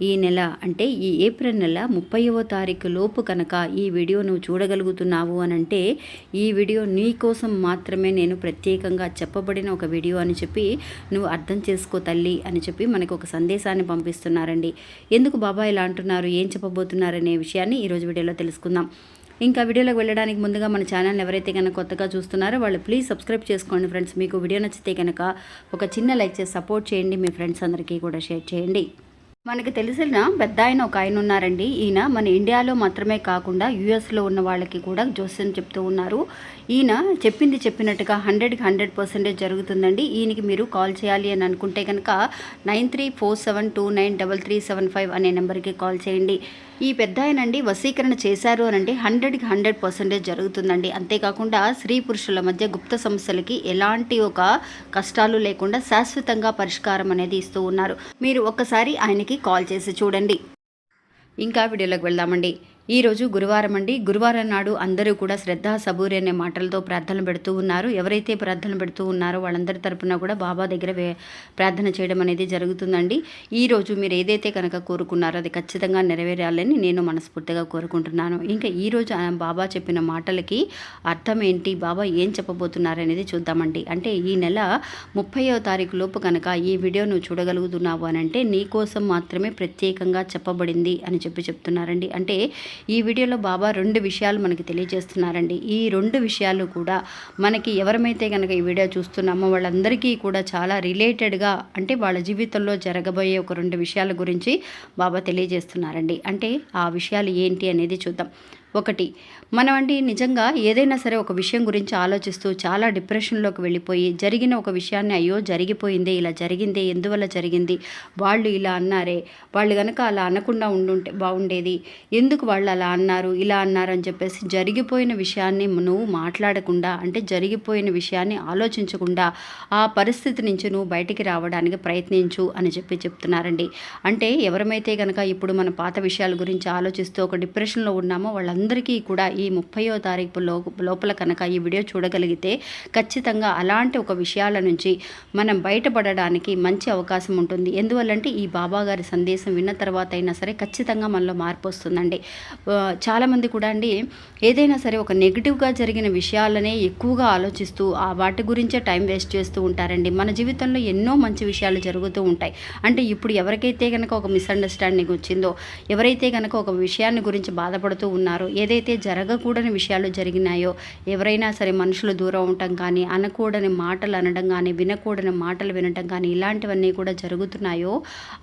ఈ నెల అంటే ఈ ఏప్రిల్ నెల ముప్పైవ తారీఖు లోపు కనుక ఈ వీడియో నువ్వు చూడగలుగుతున్నావు అని అంటే ఈ వీడియో నీ కోసం మాత్రమే నేను ప్రత్యేకంగా చెప్పబడిన ఒక వీడియో అని చెప్పి నువ్వు అర్థం చేసుకో తల్లి అని చెప్పి మనకు ఒక సందేశాన్ని పంపిస్తున్నారండి. ఎందుకు బాబా ఇలా అంటున్నారు? ఏం చెప్పబోతున్నారు అనే విషయాన్ని ఈరోజు వీడియోలో తెలుసుకుందాం. ఇంకా వీడియోలోకి వెళ్ళడానికి ముందుగా మన ఛానల్ ఎవరైతే కనుక కొత్తగా చూస్తున్నారో వాళ్ళు ప్లీజ్ సబ్స్క్రైబ్ చేసుకోండి ఫ్రెండ్స్. మీకు వీడియో నచ్చితే కనుక ఒక చిన్న లైక్ చేసి సపోర్ట్ చేయండి. మీ ఫ్రెండ్స్ అందరికీ కూడా షేర్ చేయండి. మనకి తెలిసిన పెద్ద ఆయన ఒక ఆయన ఉన్నారండి. ఈయన మన ఇండియాలో మాత్రమే కాకుండా యూఎస్లో ఉన్న వాళ్ళకి కూడా జోస్యం చెప్తూ ఉన్నారు. ఈయన చెప్పింది చెప్పినట్టుగా హండ్రెడ్కి హండ్రెడ్ పర్సెంటేజ్ జరుగుతుందండి. ఈయనకి మీరు కాల్ చేయాలి అని అనుకుంటే కనుక nine three four seven two nine double three seven five అనే నెంబర్కి కాల్ చేయండి. ఈ పెద్ద ఆయనండి వశీకరణ చేశారు అని అంటే హండ్రెడ్కి హండ్రెడ్ పర్సెంటేజ్ జరుగుతుందండి. అంతేకాకుండా స్త్రీ పురుషుల మధ్య గుప్త సమస్యలకి ఎలాంటి ఒక కష్టాలు లేకుండా శాశ్వతంగా పరిష్కారం అనేది ఇస్తూ ఉన్నారు. మీరు ఒక్కసారి ఆయనకి కాల్ చేసి చూడండి. ఇంకా వీడియోలోకి వెళ్దామండి. ఈరోజు గురువారం అండి. గురువారం నాడు అందరూ కూడా శ్రద్ధ సబూరి అనే మాటలతో ప్రార్థనలు పెడుతూ ఉన్నారు. ఎవరైతే ప్రార్థనలు పెడుతూ ఉన్నారో వాళ్ళందరి తరపున కూడా బాబా దగ్గర ప్రార్థన చేయడం అనేది జరుగుతుందండి. ఈరోజు మీరు ఏదైతే కనుక కోరుకున్నారో అది ఖచ్చితంగా నెరవేరాలని నేను మనస్ఫూర్తిగా కోరుకుంటున్నాను. ఇంకా ఈరోజు బాబా చెప్పిన మాటలకి అర్థం ఏంటి? బాబా ఏం చెప్పబోతున్నారు అనేది చూద్దామండి. అంటే ఈ నెల ముప్పయో తారీఖు లోపు కనుక ఈ వీడియో నువ్వు చూడగలుగుతున్నావు అని అంటే నీ కోసం మాత్రమే ప్రత్యేకంగా చెప్పబడింది అని చెప్పి చెప్తున్నారండి. అంటే ఈ వీడియోలో బాబా రెండు విషయాలు మనకి తెలియజేస్తున్నారండి. ఈ రెండు విషయాలు కూడా మనకి ఎవరమైతే కనుక ఈ వీడియో చూస్తున్నామో వాళ్ళందరికీ కూడా చాలా రిలేటెడ్గా అంటే వాళ్ళ జీవితంలో జరగబోయే ఒక రెండు విషయాల గురించి బాబా తెలియజేస్తున్నారండి. అంటే ఆ విషయాలు ఏంటి అనేది చూద్దాం. ఒకటి. మనం అంటే నిజంగా ఏదైనా సరే ఒక విషయం గురించి ఆలోచిస్తూ చాలా డిప్రెషన్లోకి వెళ్ళిపోయి జరిగిన ఒక విషయాన్ని అయ్యో జరిగిపోయిందే ఇలా జరిగిందే ఎందువల్ల జరిగింది వాళ్ళు ఇలా అన్నారే వాళ్ళు కనుక అలా అనకుండా ఉండుంటే బాగుండేది ఎందుకు వాళ్ళు అలా అన్నారు ఇలా అన్నారు అని చెప్పేసి జరిగిపోయిన విషయాన్ని నువ్వు మాట్లాడకుండా అంటే జరిగిపోయిన విషయాన్ని ఆలోచించకుండా ఆ పరిస్థితి నుంచి నువ్వు బయటికి రావడానికి ప్రయత్నించు అని చెప్పి చెప్తున్నారండి. అంటే ఎవరమైతే కనుక ఇప్పుడు మన పాత విషయాల గురించి ఆలోచిస్తూ ఒక డిప్రెషన్లో ఉన్నామో వాళ్ళందరూ అందరికీ కూడా ఈ ముప్పయో తారీఖు లో లోపల కనుక ఈ వీడియో చూడగలిగితే ఖచ్చితంగా అలాంటి ఒక విషయాల నుంచి మనం బయటపడడానికి మంచి అవకాశం ఉంటుంది. ఎందువల్లంటే ఈ బాబా గారి సందేశం విన్న తర్వాత అయినా సరే ఖచ్చితంగా మనలో మార్పు వస్తుందండి. చాలామంది కూడా అండి ఏదైనా సరే ఒక నెగిటివ్గా జరిగిన విషయాలనే ఎక్కువగా ఆలోచిస్తూ ఆ వాటి గురించే టైం వేస్ట్ చేస్తూ ఉంటారండి. మన జీవితంలో ఎన్నో మంచి విషయాలు జరుగుతూ ఉంటాయి. అంటే ఇప్పుడు ఎవరికైతే కనుక ఒక మిస్అండర్స్టాండింగ్ వచ్చిందో ఎవరైతే కనుక ఒక విషయాన్ని గురించి బాధపడుతూ ఉన్నారో ఏదైతే జరగకూడని విషయాలు జరిగినాయో ఎవరైనా సరే మనుషులు దూరం ఉండటం కానీ అనకూడని మాటలు అనడం కానీ వినకూడని మాటలు వినటం కానీ ఇలాంటివన్నీ కూడా జరుగుతున్నాయో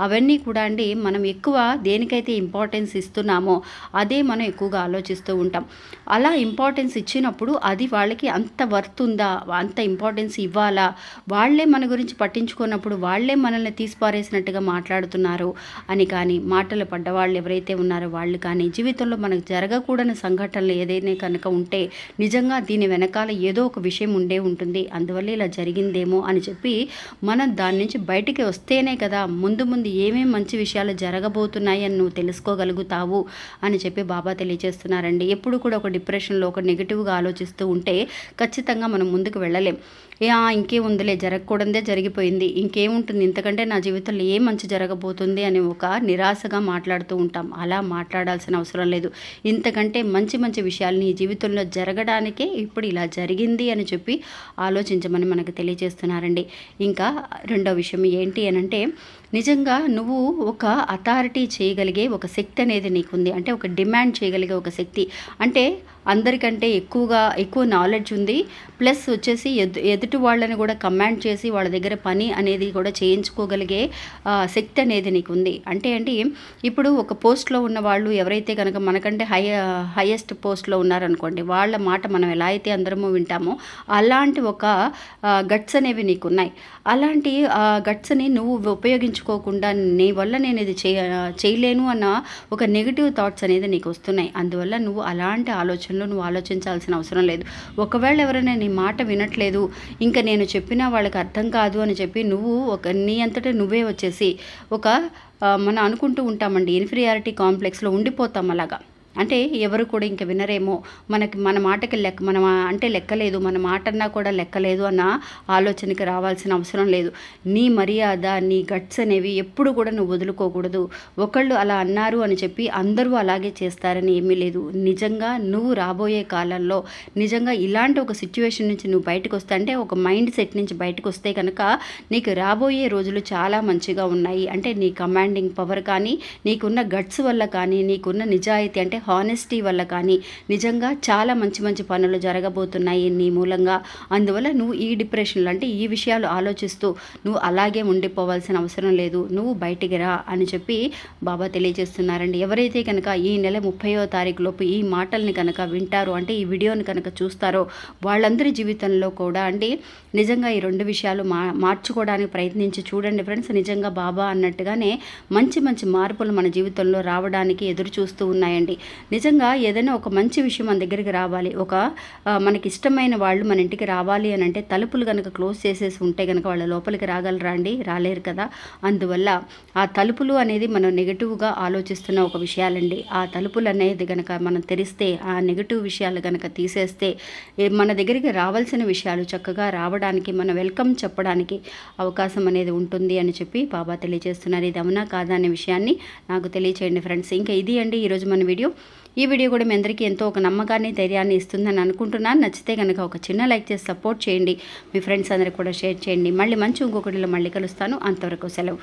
అవన్నీ కూడా అండి మనం ఎక్కువ దేనికైతే ఇంపార్టెన్స్ ఇస్తున్నామో అదే మనం ఎక్కువగా ఆలోచిస్తూ ఉంటాం. అలా ఇంపార్టెన్స్ ఇచ్చినప్పుడు అది వాళ్ళకి అంత వర్త్ ఉందా? అంత ఇంపార్టెన్స్ ఇవ్వాలా? వాళ్ళే మన గురించి పట్టించుకున్నప్పుడు వాళ్ళే మనల్ని తీసిపారేసినట్టుగా మాట్లాడుతున్నారు అని కానీ మాటలు పడ్డవాళ్ళు ఎవరైతే ఉన్నారో వాళ్ళు కానీ జీవితంలో మనకు జరగకూడదు జరగకూడని సంఘటనలు ఏదైనా కనుక ఉంటే నిజంగా దీని వెనకాల ఏదో ఒక విషయం ఉండే ఉంటుంది. అందువల్ల ఇలా జరిగిందేమో అని చెప్పి మనం దాని నుంచి బయటికి వస్తేనే కదా ముందు ముందు ఏమేం మంచి విషయాలు జరగబోతున్నాయి అని నువ్వు తెలుసుకోగలుగుతావు అని చెప్పి బాబా తెలియజేస్తున్నారండి. ఎప్పుడు కూడా ఒక డిప్రెషన్లో ఒక నెగిటివ్గా ఆలోచిస్తూ ఉంటే ఖచ్చితంగా మనం ముందుకు వెళ్ళలేం. ఏ ఆ, ఇంకేముందిలే జరగకూడదే జరిగిపోయింది. ఇంకేముంటుంది? ఇంతకంటే నా జీవితంలో ఏ మంచి జరగబోతుంది అని ఒక నిరాశగా మాట్లాడుతూ ఉంటాం. అలా మాట్లాడాల్సిన అవసరం లేదు. ఇంతకంటే మంచి మంచి విషయాలు నీ జీవితంలో జరగడానికే ఇప్పుడు ఇలా జరిగింది అని చెప్పి ఆలోచించమని మనకు తెలియజేస్తున్నారండి. ఇంకా రెండో విషయం ఏంటి అని అంటే నిజంగా నువ్వు ఒక అథారిటీ చేయగలిగే ఒక శక్తి అనేది నీకుంది. అంటే ఒక డిమాండ్ చేయగలిగే ఒక శక్తి. అంటే అందరికంటే ఎక్కువగా ఎక్కువ నాలెడ్జ్ ఉంది. ప్లస్ వచ్చేసి ఎదు ఎదుటి వాళ్ళని కూడా కమాండ్ చేసి వాళ్ళ దగ్గర పని అనేది కూడా చేయించుకోగలిగే శక్తి అనేది నీకు ఉంది అంటే ఏంటి ఇప్పుడు ఒక పోస్ట్లో ఉన్న వాళ్ళు ఎవరైతే కనుక మనకంటే హై హైయెస్ట్ పోస్ట్లో ఉన్నారనుకోండి వాళ్ళ మాట మనం ఎలా అయితే అందరము వింటామో అలాంటి ఒక గట్స్ అనేవి నీకు ఉన్నాయి అలాంటి గట్స్ని నువ్వు ఉపయోగించుకో పట్టించుకోకుండా నీ వల్ల నేను ఇది చేయ చేయలేను అన్న ఒక నెగిటివ్ థాట్స్ అనేది నీకు వస్తున్నాయి. అందువల్ల నువ్వు అలాంటి ఆలోచనలు నువ్వు ఆలోచించాల్సిన అవసరం లేదు. ఒకవేళ ఎవరైనా నీ మాట వినట్లేదు ఇంకా నేను చెప్పినా వాళ్ళకి అర్థం కాదు అని చెప్పి నువ్వు ఒక నీ అంతటా నువ్వే వచ్చేసి ఒక మనం అనుకుంటూ ఉంటామండి. ఇన్ఫీరియారిటీ కాంప్లెక్స్లో ఉండిపోతాం అలాగా. అంటే ఎవరు కూడా ఇంక వినరేమో. మనకి మన మాటకి లెక్క మన అంటే లెక్కలేదు మన మాట అన్నా కూడా లెక్కలేదు అన్న ఆలోచనకి రావాల్సిన అవసరం లేదు. నీ మర్యాద నీ గట్స్ అనేవి ఎప్పుడు కూడా నువ్వు వదులుకోకూడదు. ఒకళ్ళు అలా అన్నారు అని చెప్పి అందరూ అలాగే చేస్తారని ఏమీ లేదు. నిజంగా నువ్వు రాబోయే కాలంలో నిజంగా ఇలాంటి ఒక సిచ్యువేషన్ నుంచి నువ్వు బయటకు వస్తే అంటే ఒక మైండ్ సెట్ నుంచి బయటకు వస్తే కనుక నీకు రాబోయే రోజులు చాలా మంచిగా ఉన్నాయి. అంటే నీ కమాండింగ్ పవర్ కానీ నీకున్న గట్స్ వల్ల కానీ నీకున్న నిజాయితీ అంటే హానెస్టీ వల్ల కానీ నిజంగా చాలా మంచి మంచి పనులు జరగబోతున్నాయి నీ మూలంగా. అందువల్ల నువ్వు ఈ డిప్రెషన్లు అంటే ఈ విషయాలు ఆలోచిస్తూ నువ్వు అలాగే ఉండిపోవాల్సిన అవసరం లేదు. నువ్వు బయటికి రా అని చెప్పి బాబా తెలియజేస్తున్నారండి. ఎవరైతే కనుక ఈ నెల ముప్పయో తారీఖు లోపు ఈ మాటల్ని కనుక వింటారో అంటే ఈ వీడియోని కనుక చూస్తారో వాళ్ళందరి జీవితంలో కూడా అండి నిజంగా ఈ రెండు విషయాలు మా మార్చుకోవడానికి ప్రయత్నించి చూడండి ఫ్రెండ్స్. నిజంగా బాబా అన్నట్టుగానే మంచి మంచి మార్పులు మన జీవితంలో రావడానికి ఎదురు చూస్తూ ఉన్నాయండి. నిజంగా ఏదైనా ఒక మంచి విషయం మన దగ్గరికి రావాలి. ఒక మనకి ఇష్టమైన వాళ్ళు మన ఇంటికి రావాలి అని అంటే తలుపులు కనుక క్లోజ్ చేసేసి ఉంటే కనుక వాళ్ళ లోపలికి రాగలరా అండి? రాలేరు కదా. అందువల్ల ఆ తలుపులు అనేది మనం నెగిటివ్గా ఆలోచిస్తున్న ఒక విషయాలండి. ఆ తలుపులు అనేది కనుక మనం తెరిస్తే ఆ నెగిటివ్ విషయాలు కనుక తీసేస్తే మన దగ్గరికి రావాల్సిన విషయాలు చక్కగా రావడానికి మన వెల్కమ్ చెప్పడానికి అవకాశం అనేది ఉంటుంది అని చెప్పి బాబా తెలియజేస్తున్నారు. ఇది అవునా కాదా అనే విషయాన్ని నాకు తెలియచేయండి ఫ్రెండ్స్. ఇంకా ఇది అండి ఈరోజు మన వీడియో. ఈ వీడియో కూడా మీ అందరికీ ఎంతో ఒక నమ్మకాన్ని ధైర్యాన్ని ఇస్తుందని అనుకుంటున్నాను. నచ్చితే కనుక ఒక చిన్న లైక్ చేసి సపోర్ట్ చేయండి. మీ ఫ్రెండ్స్ అందరికి కూడా షేర్ చేయండి. మళ్ళీ మంచి ఇంకొకటిలో మళ్ళీ కలుస్తాను. అంతవరకు సెలవు.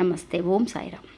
నమస్తే. ఓం సాయిరామ్.